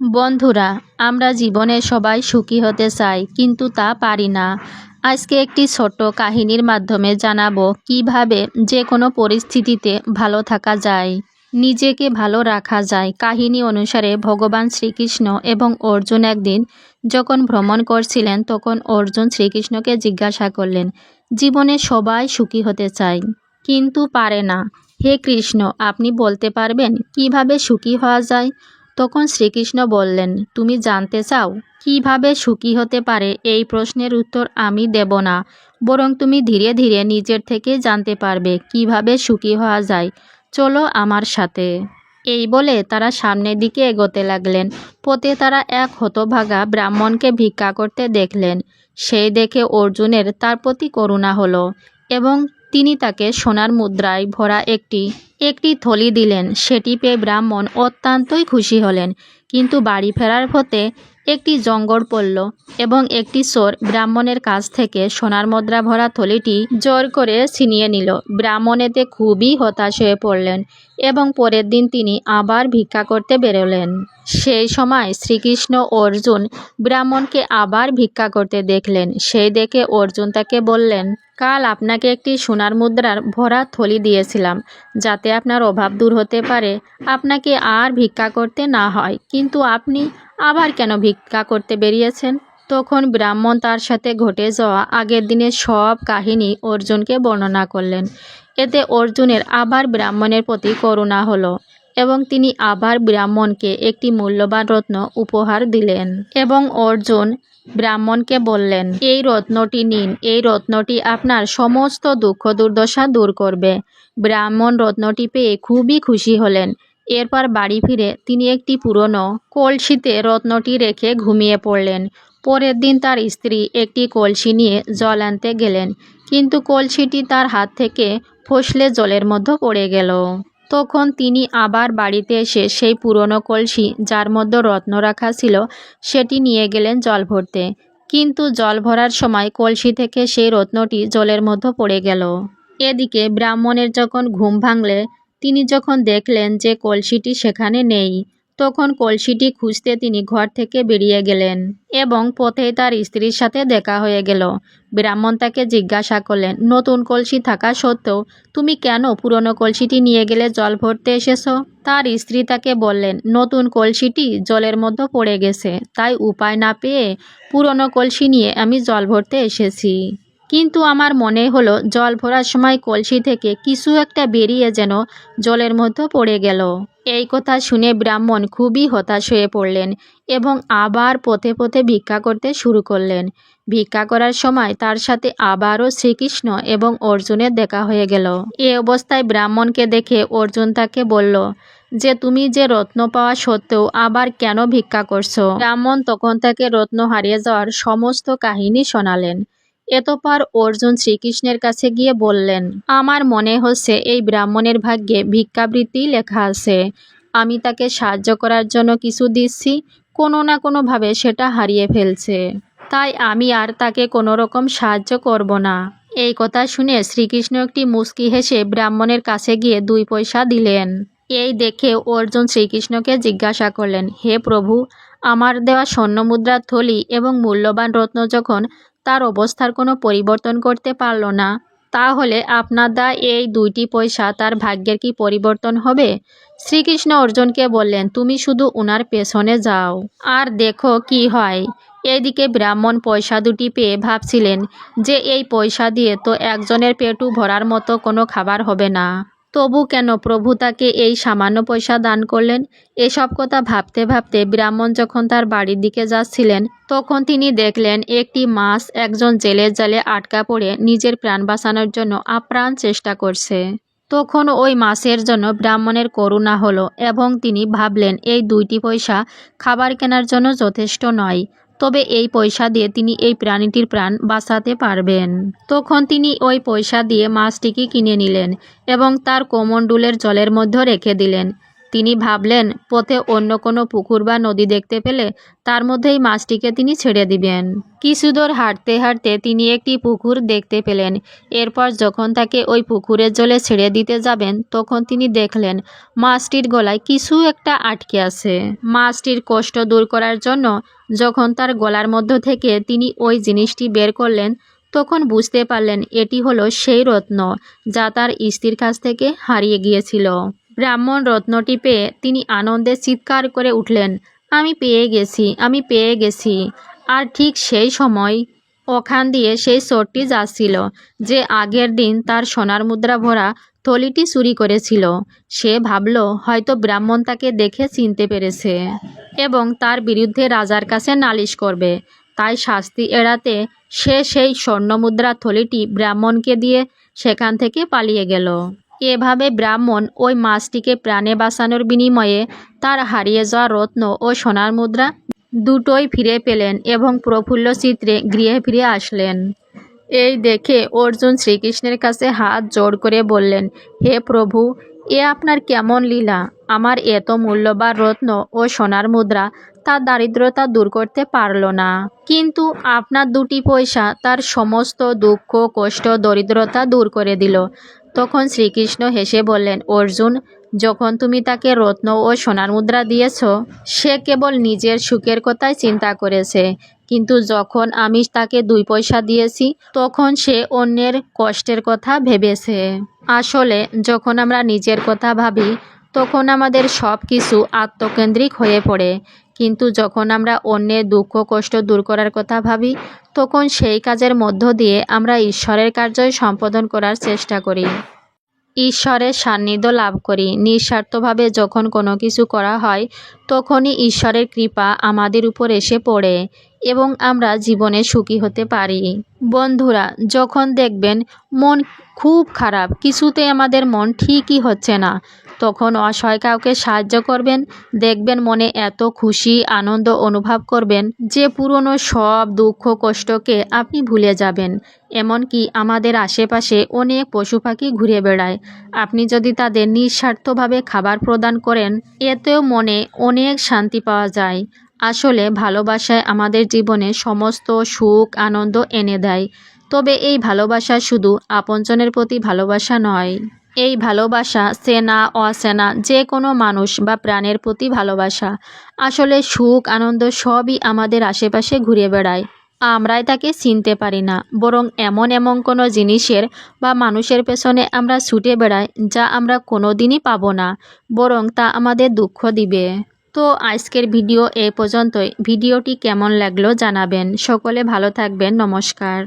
বন্ধুরা, আমরা জীবনে সবাই সুখী হতে চাই, কিন্তু তা পারি না। আজকে একটি ছোট্ট কাহিনীর মাধ্যমে জানাব কীভাবে যে কোনো পরিস্থিতিতে ভালো থাকা যায়, নিজেকে ভালো রাখা যায়। কাহিনী অনুসারে ভগবান শ্রীকৃষ্ণ এবং অর্জুন একদিন যখন ভ্রমণ করছিলেন, তখন অর্জুন শ্রীকৃষ্ণকে জিজ্ঞাসা করলেন, জীবনে সবাই সুখী হতে চায়, কিন্তু পারে না। হে কৃষ্ণ, আপনি বলতে পারবেন কীভাবে সুখী হওয়া যায়? তখন শ্রীকৃষ্ণ বললেন, তুমি জানতে চাও, কীভাবে সুখী হতে পারে? এই প্রশ্নের উত্তর আমি দেব না। বরং তুমি ধীরে ধীরে নিজের থেকে জানতে পারবে কীভাবে সুখী হওয়া যায়। চলো আমার সাথে। এই বলে তারা সামনের দিকে এগোতে লাগলেন। পথে তারা এক হতভাগা ব্রাহ্মণকে ভিক্ষা করতে দেখলেন। সেই দেখে অর্জুনের তার প্রতি করুণা হলো এবং তিনি তাকে সোনার মুদ্রায় ভরা একটি একটি থলি দিলেন। সেটি পেয়ে ব্রাহ্মণ অত্যন্তই খুশি হলেন। কিন্তু বাড়ি ফেরার পথে একটি জঙ্গল পড়ল এবং একটি চোর ব্রাহ্মণের কাছ থেকে সোনার মুদ্রা ভরা থলিটি জোর করে ছিনিয়ে নিল। ব্রাহ্মণ এতে খুবই হতাশ হয়ে পড়লেন এবং পরের দিন তিনি আবার ভিক্ষা করতে বেরোলেন। সেই সময় শ্রীকৃষ্ণ অর্জুন ব্রাহ্মণকে আবার ভিক্ষা করতে দেখলেন। সেই দেখে অর্জুন তাকে বললেন কাল আপনাকে একটি সোনার মুদ্রার ভরা থলি দিয়েছিলাম, যাতে আপনার অভাব দূর হতে পারে। আপনাকে আর ভিক্ষা করতে না হয়, কিন্তু আপনি আবার কেন ভিক্ষা করতে বেরিয়েছেন? তখন ব্রাহ্মণ তার সাথে ঘটে যাওয়া আগের দিনের সব কাহিনী অর্জুনকে বর্ণনা করলেন। এতে অর্জুনের আবার ব্রাহ্মণের প্রতি করুণা হলো। এবং তিনি আবার ব্রাহ্মণকে একটি মূল্যবান রত্ন উপহার দিলেন এবং অর্জুন ব্রাহ্মণকে বললেন, এই রত্নটি নিন। এই রত্নটি আপনার সমস্ত দুঃখ দুর্দশা দূর করবে। ব্রাহ্মণ রত্নটি পেয়ে খুবই খুশি হলেন। এরপর বাড়ি ফিরে তিনি একটি পুরনো কলসিতে রত্নটি রেখে ঘুমিয়ে পড়লেন। পরের দিন তার স্ত্রী একটি কলসি নিয়ে জল আনতে গেলেন, কিন্তু কলসিটি তার হাত থেকে ফসলে জলের মধ্যে পড়ে গেল। তখন তিনি আবার বাড়িতে এসে সেই পুরনো কলসি, যার মধ্যে রত্ন রাখা ছিল, সেটি নিয়ে গেলেন জল ভরতে। কিন্তু জল ভরার সময় কলসি থেকে সেই রত্নটি জলের মধ্যে পড়ে গেল। এদিকে ব্রাহ্মণের যখন ঘুম ভাঙলে, তিনি যখন দেখলেন যে কলসিটি সেখানে নেই তখন কলসিটি খুঁজতে তিনি ঘর থেকে বেরিয়ে গেলেন এবং পথে তার স্ত্রীর সাথে দেখা হয়ে গেল। ব্রাহ্মণ তাকে জিজ্ঞাসা করলেন, নতুন কলসি থাকা সত্ত্বেও তুমি কেন পুরনো কলসিটি নিয়ে গেলে জল ভরতে এসেছ? তার স্ত্রী তাকে বললেন, নতুন কলসিটি জলের মধ্যে পড়ে গেছে, তাই উপায় না পেয়ে পুরনো কলসি নিয়ে আমি জল ভরতে এসেছি। কিন্তু আমার মনে হলো জল ভরার সময় কলসি থেকে কিছু একটা বেরিয়ে যেন জলের মধ্যে পড়ে গেল। এই কথা শুনে ব্রাহ্মণ খুবই হতাশ হয়ে পড়লেন এবং আবার পথে পথে ভিক্ষা করতে শুরু করলেন। ভিক্ষা করার সময় তার সাথে আবারও শ্রীকৃষ্ণ এবং অর্জুনের দেখা হয়ে গেল। এ অবস্থায় ব্রাহ্মণকে দেখে অর্জুন তাকে বলল, যে তুমি যে রত্ন পাওয়া সত্ত্বেও আবার কেন ভিক্ষা করছ? ব্রাহ্মণ তখন তাকে রত্ন হারিয়ে যাওয়ার সমস্ত কাহিনী শোনালেন। এতপর অর্জুন শ্রীকৃষ্ণের কাছে গিয়ে বললেন, আমার মনে হচ্ছে এই ব্রাহ্মণের ভাগ্যে ভিক্ষাবৃত্তি লেখা আছে। আমি তাকে সাহায্য করার জন্য কিছু দিচ্ছি, কোনো না কোনোভাবে সেটা হারিয়ে ফেলছে। তাই আমি আর তাকে কোনো রকম সাহায্য করব না। এই কথা শুনে শ্রীকৃষ্ণ একটি মুস্কি হেসে ব্রাহ্মণের কাছে গিয়ে দুই পয়সা দিলেন। এই দেখে অর্জুন শ্রীকৃষ্ণকে জিজ্ঞাসা করলেন, হে প্রভু, আমার দেওয়া স্বর্ণমুদ্রার থলি এবং মূল্যবান রত্ন যখন তার অবস্থার কোনো পরিবর্তন করতে পারল না। তাহলে আপনার দা এই দুইটি পয়সা তার ভাগ্যের কি পরিবর্তন হবে? শ্রীকৃষ্ণ অর্জুনকে বললেন, তুমি শুধু ওনার পেছনে যাও। আর দেখো কি হয়। এদিকে ব্রাহ্মণ পয়সা দুটি পেয়ে ভাবছিলেন যে এই পয়সা দিয়ে তো একজনের পেটু ভরার মতো কোনো খাবার হবে না। তবু কেন প্রভু তাকে এই সামান্য পয়সা দান করলেন? এসব কথা ভাবতে ভাবতে ব্রাহ্মণ যখন তার বাড়ির দিকে যাচ্ছিলেন, তখন তিনি দেখলেন একটি মাছ একজন জেলের জালে আটকা পড়ে নিজের প্রাণ বাঁচানোর জন্য আপ্রাণ চেষ্টা করছে। তখন ওই মাছের জন্য ব্রাহ্মণের করুণা হলো এবং তিনি ভাবলেন, এই দুইটি পয়সা খাবার কেনার জন্য যথেষ্ট নয়। তবে এই পয়সা দিয়ে তিনি এই প্রাণীটির প্রাণ বাঁচাতে পারবেন। তখন তিনি ওই পয়সা দিয়ে মাছটিকে কিনে নিলেন এবং তার কোমন ডুলের জলের মধ্যে রেখে দিলেন। তিনি ভাবলেন, পথে অন্য কোনো পুকুর বা নদী দেখতে পেলে তার মধ্যেই মাছটিকে তিনি ছেড়ে দিবেন। কিছু দূর হাঁটতে হাঁটতে তিনি একটি পুকুর দেখতে পেলেন। এরপর যখন তাকে ওই পুকুরের জলে ছেড়ে দিতে যাবেন, তখন তিনি দেখলেন, মাছটির গলায় কিছু একটা আটকে আছে। মাছটির কষ্ট দূর করার জন্য যখন তার গলার মধ্য থেকে তিনি ওই জিনিসটি বের করলেন, তখন বুঝতে পারলেন এটি হলো সেই রত্ন, যা তার স্ত্রীর কাছ থেকে হারিয়ে গিয়েছিল। ব্রাহ্মণ রত্নটি পেয়ে তিনি আনন্দে চিৎকার করে উঠলেন, আমি পেয়ে গেছি, আমি পেয়ে গেছি। আর ঠিক সেই সময় ওখান দিয়ে সেই চোরটি যাচ্ছিল, যে আগের দিন তার সোনার মুদ্রা ভরা থলিটি চুরি করেছিল। সে ভাবল, হয়তো ব্রাহ্মণ তাকে দেখে চিনতে পেরেছে এবং তার বিরুদ্ধে রাজার কাছে নালিশ করবে। তাই শাস্তি এড়াতে সে সেই স্বর্ণমুদ্রা থলিটি ব্রাহ্মণকে দিয়ে সেখান থেকে পালিয়ে গেল। এভাবে ব্রাহ্মণ ওই মাছটিকে প্রাণে বাঁচানোর বিনিময়ে তার হারিয়ে যাওয়া রত্ন ও সোনার মুদ্রা দুটোই ফিরে পেলেন এবং প্রফুল্ল চিত্রে গৃহে ফিরে আসলেন। এই দেখে অর্জুন শ্রীকৃষ্ণের কাছে হাত জোর করে বললেন, হে প্রভু, এ আপনার কেমন লীলা? আমার এত মূল্যবান রত্ন ও সোনার মুদ্রা তার দারিদ্রতা দূর করতে পারল না। কিন্তু আপনার দুটি পয়সা তার সমস্ত দুঃখ, কষ্ট, দরিদ্রতা দূর করে দিল। তখন শ্রীকৃষ্ণ হেসে বললেন, অর্জুন, যখন তুমি তাকে রত্ন ও সোনার মুদ্রা দিয়েছ, সে কেবল নিজের সুখের কথাই চিন্তা করেছে। কিন্তু যখন আমি তাকে দুই পয়সা দিয়েছি, তখন সে অন্যের কষ্টের কথা ভেবেছে। আসলে, যখন আমরা নিজের কথা ভাবি, তখন আমাদের সব কিছু আত্মকেন্দ্রিক হয়ে পড়ে। কিন্তু যখন আমরা অন্যের দুঃখ, কষ্ট দূর করার কথা ভাবি, তখন সেই কাজের মধ্য দিয়ে আমরা ঈশ্বরের কার্যই সম্পাদন করার চেষ্টা করি। ঈশ্বরের সান্নিধ্য লাভ করি। নিঃস্বার্থভাবে যখন কোনো কিছু করা হয়, তখনই ঈশ্বরের কৃপা আমাদের উপর এসে পড়ে এবং আমরা জীবনে সুখী হতে পারি। বন্ধুরা, যখন দেখবেন মন খুব খারাপ, কিছুতে আমাদের মন ঠিকই হচ্ছে না, তখন অসহায় কাউকে সাহায্য করবেন, দেখবেন মনে এত খুশি, আনন্দ অনুভব করবেন যে পুরনো সব দুঃখ, কষ্টকে আপনি ভুলে যাবেন। এমনকি আমাদের আশেপাশে অনেক পশু পাখি ঘুরে বেড়ায়। আপনি যদি তাদের নিঃস্বার্থভাবে খাবার প্রদান করেন, এতেও মনে অনেক শান্তি পাওয়া যায়। আসলে ভালোবাসায় আমাদের জীবনে সমস্ত সুখ, আনন্দ এনে দেয়। তবে এই ভালোবাসা শুধু আপনজনের প্রতি ভালোবাসা নয়। এই ভালোবাসা সেনা, অসেনা যে কোনো মানুষ বা প্রাণের প্রতি ভালোবাসা। আসলে সুখ, আনন্দ সবই আমাদের আশেপাশে ঘুরে বেড়ায়। আমরাই তাকে চিনতে পারি না, বরং এমন এমন কোনো জিনিসের বা মানুষের পেছনে আমরা ছুটে বেড়াই যা আমরা কোনো দিনই পাবো না, বরং তা আমাদের দুঃখ দিবে। তো আজকের ভিডিও এ পর্যন্তই। ভিডিওটি কেমন লাগল জানাবেন। সকলে ভালো থাকবেন। নমস্কার।